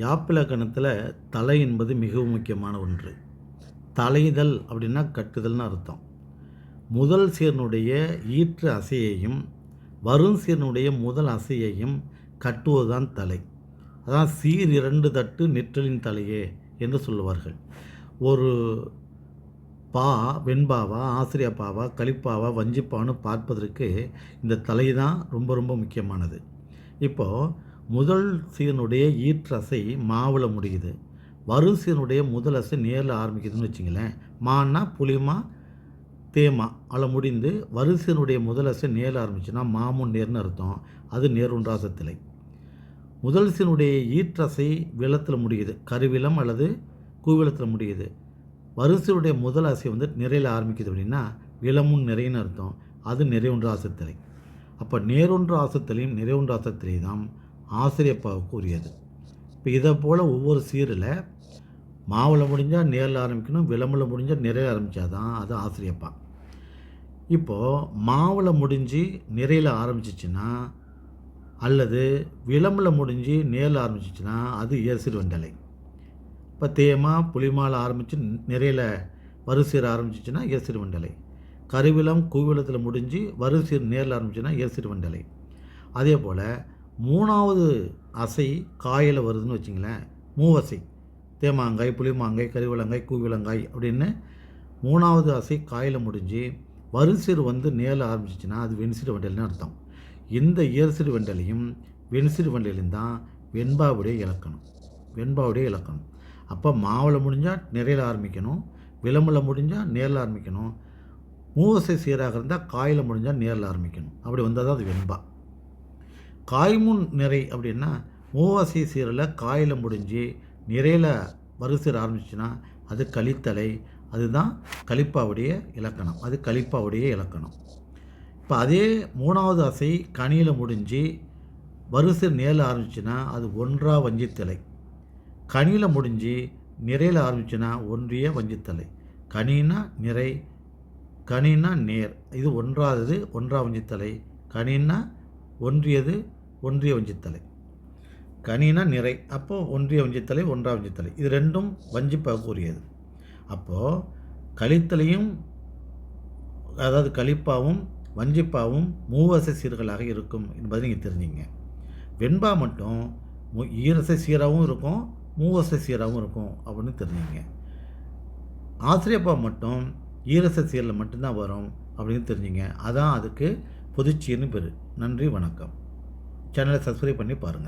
யாப்பிலக்கணத்தில் தலை என்பது மிகவும் முக்கியமான ஒன்று. தலைதல் அப்படின்னா கட்டுதல்னு அர்த்தம். முதல் சீரனுடைய ஈற்று அசையையும் வரும் சீரனுடைய முதல் அசையையும் கட்டுவதுதான் தலை. அதான் சீர் இரண்டு தட்டு நெற்றலின் தலையே என்று சொல்லுவார்கள். ஒரு பா வெண்பாவா ஆசிரியப்பாவா கலிப்பாவா வஞ்சிப்பான்னு பார்ப்பதற்கு இந்த தலை தான் ரொம்ப ரொம்ப முக்கியமானது. இப்போது முதல் சீனுடைய ஈற்றசை மாவில் முடியுது. வரும் சீனுடைய முதல் அசை நேரில் ஆரம்பிக்குதுன்னு வச்சுங்களேன். மான்னா புளிமா தேமா அதில் முடிந்து வரிசையினுடைய முதல் அசை நேரில் ஆரம்பிச்சுன்னா மாமுன் நேர்னு அர்த்தம். அது நேருன்றாசத்திலை முதல் சீனுடைய ஈற்றசை விளத்தில் முடியுது. கருவிலம் அல்லது கூவிளத்தில் முடியுது. வரிசையுடைய முதல் அசை வந்து நிறையில் ஆரம்பிக்குது அப்படின்னா விலமுன் நிறைன்னு அர்த்தம். அது நிறைவுன்ற ஆசத்திலை. அப்போ நேரொன்று ஆசத்திலையும் நிறைவுன்ற ஆசத்திலை தான் ஆசிரியப்பாவுக்கு உரியது இப்போ இதை போல் ஒவ்வொரு சீரில் மாவில் முடிஞ்சால் நேரில் ஆரம்பிக்கணும் விளம்பில் முடிஞ்சால் நிறைய ஆரம்பித்தா தான் அது ஆசிரியப்பா. இப்போது மாவில் முடிஞ்சு நிறையில் ஆரம்பிச்சிச்சின்னா அல்லது விளம்பில் முடிஞ்சு நேரில் ஆரம்பிச்சிச்சுன்னா அது இயற்சிறு வண்டலை இப்போ தேமா புளிமாவில் ஆரம்பித்து நிறையில் வரிசீர் ஆரம்பிச்சிச்சின்னா இயற்சிறு வண்டலை கருவிலம் கூவிலத்தில் முடிஞ்சு வரிசீர் நேரில் ஆரம்பிச்சுன்னா இயற்சிறு வண்டலை அதே போல் மூணாவது அசை காயில் வருதுன்னு வச்சிங்களேன். மூவசை. தேமாங்காய் புளிமாங்காய் கருவிலங்காய் கூவிலங்காய் அப்படின்னு மூணாவது அசை காயில் முடிஞ்சு வரிசிறு வந்து நேரில் ஆரம்பிச்சிச்சுன்னா அது வெண்சிறு வண்டல்னு அர்த்தம். இந்த இயற்சிறு வண்டலையும் வெண்சிறு வண்டலையும் தான் வெண்பாவுடைய இலக்கணம். வெண்பாவுடைய இலக்கணம். அப்போ மாவில் முடிஞ்சால் நிறையில் ஆரம்பிக்கணும் விளம்பில் முடிஞ்சால் நேரில் ஆரம்பிக்கணும் மூவசை சீராக இருந்தால் காயில் முடிஞ்சால் நேரில் ஆரம்பிக்கணும். அப்படி வந்தால் தான் அது வெண்பா. காய்முன் நிறை அப்படின்னா மூவாசி சீரில் காயில் முடிஞ்சு நிறையில் வரிசையில் ஆரம்பிச்சுன்னா அது கலித்தலை அதுதான் கலிப்பாவுடைய இலக்கணம். அது கலிப்பாவுடைய இலக்கணம். இப்போ அதே மூணாவது அசை கனியில் முடிஞ்சு வரிசை நேரில் ஆரம்பிச்சுன்னா அது ஒன்றா வஞ்சித்தலை. கனியில் முடிஞ்சு நிறையில் ஆரம்பிச்சுன்னா ஒன்றிய வஞ்சித்தலை. கனினா நிறை கனினா நேர். இது ஒன்றாவது ஒன்றா வஞ்சித்தலை. கனின்னா ஒன்றியது ஒன்றிய வஞ்சித்தலை. கனினா நிறை அப்போது ஒன்றிய வஞ்சித்தலை ஒன்றாம் வஞ்சித்தலை. இது ரெண்டும் வஞ்சிப்பாக கூறியது. அப்போது கழித்தலையும் அதாவது கழிப்பாவும் வஞ்சிப்பாவும் மூவசை சீர்களாக இருக்கும் என்பதை நீங்கள் தெரிஞ்சிங்க வெண்பா மட்டும் மு ஈரசை சீராகவும் இருக்கும் மூவசை சீராகவும் இருக்கும் அப்படின்னு தெரிஞ்சிங்க ஆசிரியப்பா மட்டும் ஈரசை சீரில் மட்டும்தான் வரும் அப்படின்னு தெரிஞ்சிங்க அதான் அதுக்கு புதுச்சின்னு பேர். நன்றி வணக்கம். சேனலை சப்ஸ்கிரைப் பண்ணி பாருங்கள்